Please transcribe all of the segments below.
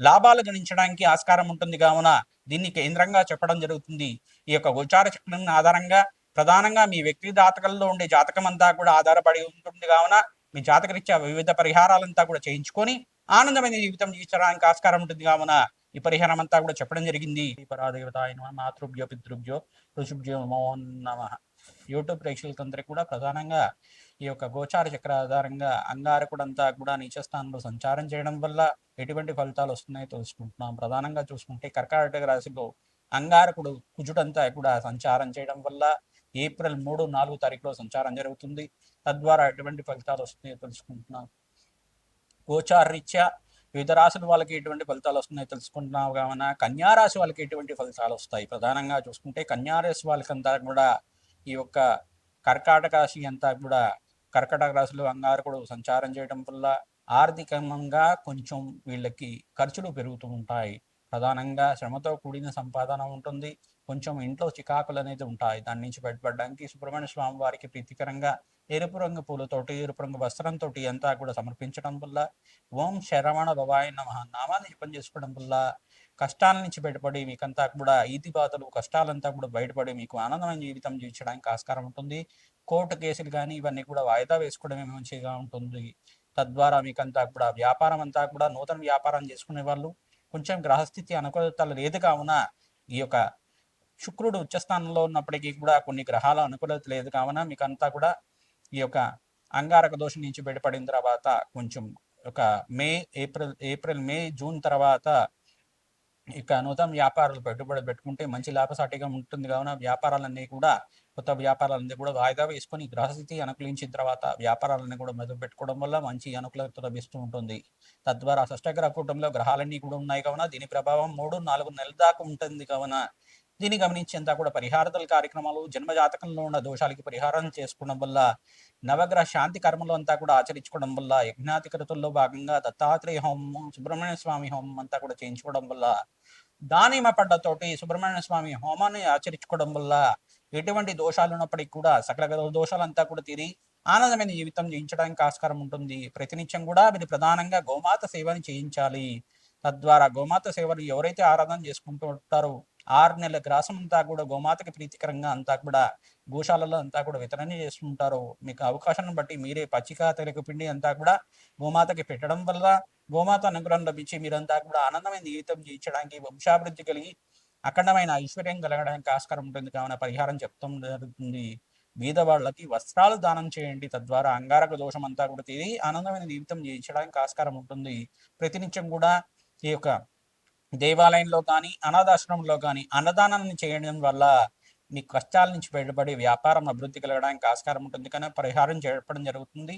లాభాలు గణించడానికి ఆస్కారం ఉంటుంది. కావున దీన్ని కేంద్రంగా చెప్పడం జరుగుతుంది. ఈ యొక్క గోచార చక్రం ఆధారంగా ప్రధానంగా మీ వ్యక్తి జాతకంలో ఉండే జాతకం అంతా కూడా ఆధారపడి ఉంటుంది. కావున మీ జాతకరీత్యా వివిధ పరిహారాలంతా కూడా చేయించుకొని ఆనందమైన జీవితం జీవించడానికి ఆస్కారం ఉంటుంది. కావున ఈ పరిహారం అంతా కూడా చెప్పడం జరిగింది. పరాదేవత ఆయన మాతృభ్యో పితృభ్యో ఋషుభ్యో నమో నమ. యూట్యూబ్ ప్రేక్షకులందరికీ కూడా ప్రధానంగా ఈ యొక్క గోచార చక్ర ఆధారంగా అంగారకుడంతా కూడా నీచస్థానంలో సంచారం చేయడం వల్ల ఎటువంటి ఫలితాలు వస్తున్నాయో తెలుసుకుంటున్నాం. ప్రధానంగా చూసుకుంటే కర్కాటక రాశిలో అంగారకుడు కుజుడంతా కూడా సంచారం చేయడం వల్ల ఏప్రిల్ మూడు నాలుగు తారీఖులో సంచారం జరుగుతుంది. తద్వారా ఎటువంటి ఫలితాలు వస్తున్నాయో తెలుసుకుంటున్నాం. గోచార రీత్యా వివిధ రాశుల వాళ్ళకి ఎటువంటి ఫలితాలు వస్తున్నాయో తెలుసుకుంటున్నావు కావున కన్యారాశి వాళ్ళకి ఎటువంటి ఫలితాలు వస్తాయి? ప్రధానంగా చూసుకుంటే కన్యారాశి వాళ్ళకంతా కూడా ఈ యొక్క కర్కాటక రాశి అంతా కూడా కర్కాటక రాశిలో అంగారకుడు సంచారం చేయడం వల్ల ఆర్థికంగా కొంచెం వీళ్ళకి ఖర్చులు పెరుగుతూ ఉంటాయి. ప్రధానంగా శ్రమతో కూడిన సంపాదన ఉంటుంది. కొంచెం ఇంట్లో చికాకులు అనేది ఉంటాయి. దాని నుంచి బయటపడడానికి సుబ్రహ్మణ్య స్వామి వారికి ప్రీతికరంగా ఎరుపు రంగు పూలతోటి ఎరుపు రంగు వస్త్రంతో అంతా కూడా సమర్పించడం వల్ల ఓం శరవణ భవాయ నమ నామాన్ని జపం చేసుకోవడం వల్ల కష్టాల నుంచి బయటపడి మీకంతా కూడా ఈతి బాధలు కష్టాలంతా కూడా బయటపడి మీకు ఆనందమైన జీవితం జీవించడానికి ఆస్కారం ఉంటుంది. కోర్టు కేసులు కానీ ఇవన్నీ కూడా వాయిదా వేసుకోవడమే మంచిగా ఉంటుంది. తద్వారా మీకంతా కూడా వ్యాపారం అంతా కూడా నూతన వ్యాపారం చేసుకునే వాళ్ళు కొంచెం గ్రహస్థితి అనుకూలతలు లేదు కావున ఈ యొక్క శుక్రుడు ఉచ్చస్థానంలో ఉన్నప్పటికీ కూడా కొన్ని గ్రహాల అనుకూలత లేదు కావున మీకు అంతా కూడా ఈ యొక్క అంగారక దోషం నుంచి బయటపడిన తర్వాత కొంచెం ఒక May April April May June తర్వాత ఇక నూతన వ్యాపారాలు పెట్టుబడి పెట్టుకుంటే మంచి లాభసాటిగా ఉంటుంది. కావున వ్యాపారాలన్నీ కూడా కొత్త వ్యాపారాలన్నీ కూడా వాయిదా వేసుకొని గ్రహస్థితి అనుకూలించిన తర్వాత వ్యాపారాలన్నీ కూడా మెదుపు పెట్టుకోవడం వల్ల మంచి అనుకూలత లభిస్తూ ఉంటుంది. తద్వారా షష్టగ్రహ కూటంలో గ్రహాలన్నీ కూడా ఉన్నాయి. కావున దీని ప్రభావం మూడు నాలుగు నెలల దాకా ఉంటుంది. కావున దీన్ని గమనించేంత కూడా పరిహారతల కార్యక్రమాలు జన్మజాతకంలో ఉన్న దోషాలకి పరిహారం చేసుకోవడం వల్ల నవగ్రహ శాంతి కర్మలు అంతా కూడా ఆచరించుకోవడం వల్ల యజ్ఞాతికృతుల్లో భాగంగా దత్తాత్రేయ హోమం సుబ్రహ్మణ్య స్వామి హోమం అంతా కూడా చేయించుకోవడం వల్ల దానిమ పడ్డతోటి సుబ్రహ్మణ్య స్వామి హోమాన్ని ఆచరించుకోవడం వల్ల ఎటువంటి దోషాలు ఉన్నప్పటికీ కూడా సకల దోషాలంతా కూడా తీరి ఆనందమైన జీవితం జీవించడానికి ఆస్కారం ఉంటుంది. ప్రతినిత్యం కూడా మీరు ప్రధానంగా గోమాత సేవని చేయించాలి. తద్వారా గోమాత సేవలు ఎవరైతే ఆరాధన చేసుకుంటూ ఉంటారో ఆరు నెలల గ్రాసం అంతా కూడా గోమాతకి ప్రీతికరంగా అంతా కూడా గోశాలలో అంతా కూడా వితరణ చేస్తుంటారు మీకు అవకాశాన్ని బట్టి మీరే పచ్చిక తెలుగు పిండి అంతా కూడా గోమాతకి పెట్టడం వల్ల గోమాత అనుగ్రహం లభించి మీరంతా కూడా ఆనందమైన జీవితం జీవించడానికి వంశాభివృద్ధి కలిగి అఖండమైన ఐశ్వర్యం కలగడానికి ఆస్కారం ఉంటుంది. కావున పరిహారం చెప్తాం జరుగుతుంది. బీద వాళ్ళకి వస్త్రాలు దానం చేయండి. తద్వారా అంగారక దోషం అంతా కూడా తీరి ఆనందమైన జీవితం జీవించడానికి ఆస్కారం ఉంటుంది. ప్రతినిత్యం కూడా ఈ యొక్క దేవాలయంలో కానీ అనాథాశ్రమంలో కానీ అన్నదానాన్ని చేయడం వల్ల మీ కష్టాల నుంచి బయటపడి వ్యాపారం అభివృద్ధి కలగడానికి ఆస్కారం ఉంటుంది. కానీ పరిహారం చేయడం జరుగుతుంది.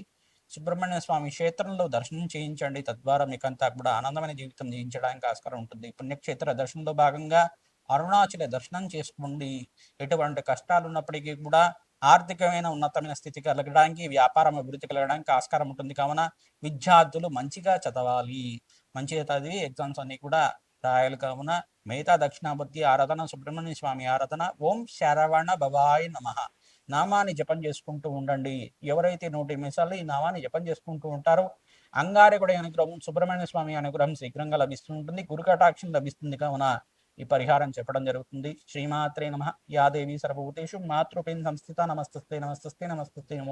సుబ్రహ్మణ్య స్వామి క్షేత్రంలో దర్శనం చేయించండి. తద్వారా మీకంతా కూడా ఆనందమైన జీవితం జీవించడానికి ఆస్కారం ఉంటుంది. పుణ్యక్షేత్ర దర్శనంలో భాగంగా అరుణాచల దర్శనం చేసుకోండి. ఎటువంటి కష్టాలు ఉన్నప్పటికీ కూడా ఆర్థికమైన ఉన్నతమైన స్థితి కలగడానికి వ్యాపారం అభివృద్ధి కలగడానికి ఆస్కారం ఉంటుంది. కావున విద్యార్థులు మంచిగా చదవాలి. మంచిగా చదివి ఎగ్జామ్స్ అన్ని కూడా రాయల కావున మిగతా దక్షిణామూర్తి ఆరాధన సుబ్రహ్మణ్య స్వామి ఆరాధన. ఓం శరవణ భవాయ నమ. నామాన్ని జపం చేసుకుంటూ ఉండండి. ఎవరైతే నూటి నిమిషాలు ఈ నామాన్ని జపం చేసుకుంటూ ఉంటారో అంగారకుడి అనుగ్రహం సుబ్రహ్మణ్య స్వామి అనుగ్రహం శీఘ్రంగా లభిస్తూ ఉంటుంది గురుకటాక్షం లభిస్తుంది కావున ఈ పరిహారం చెప్పడం జరుగుతుంది. శ్రీమాత్రే నమ. యాదేవి సర్వభూతేషు మాతృపేన్ సంస్థిత నమస్తస్తే నమస్తస్తే నమస్తస్తే నమో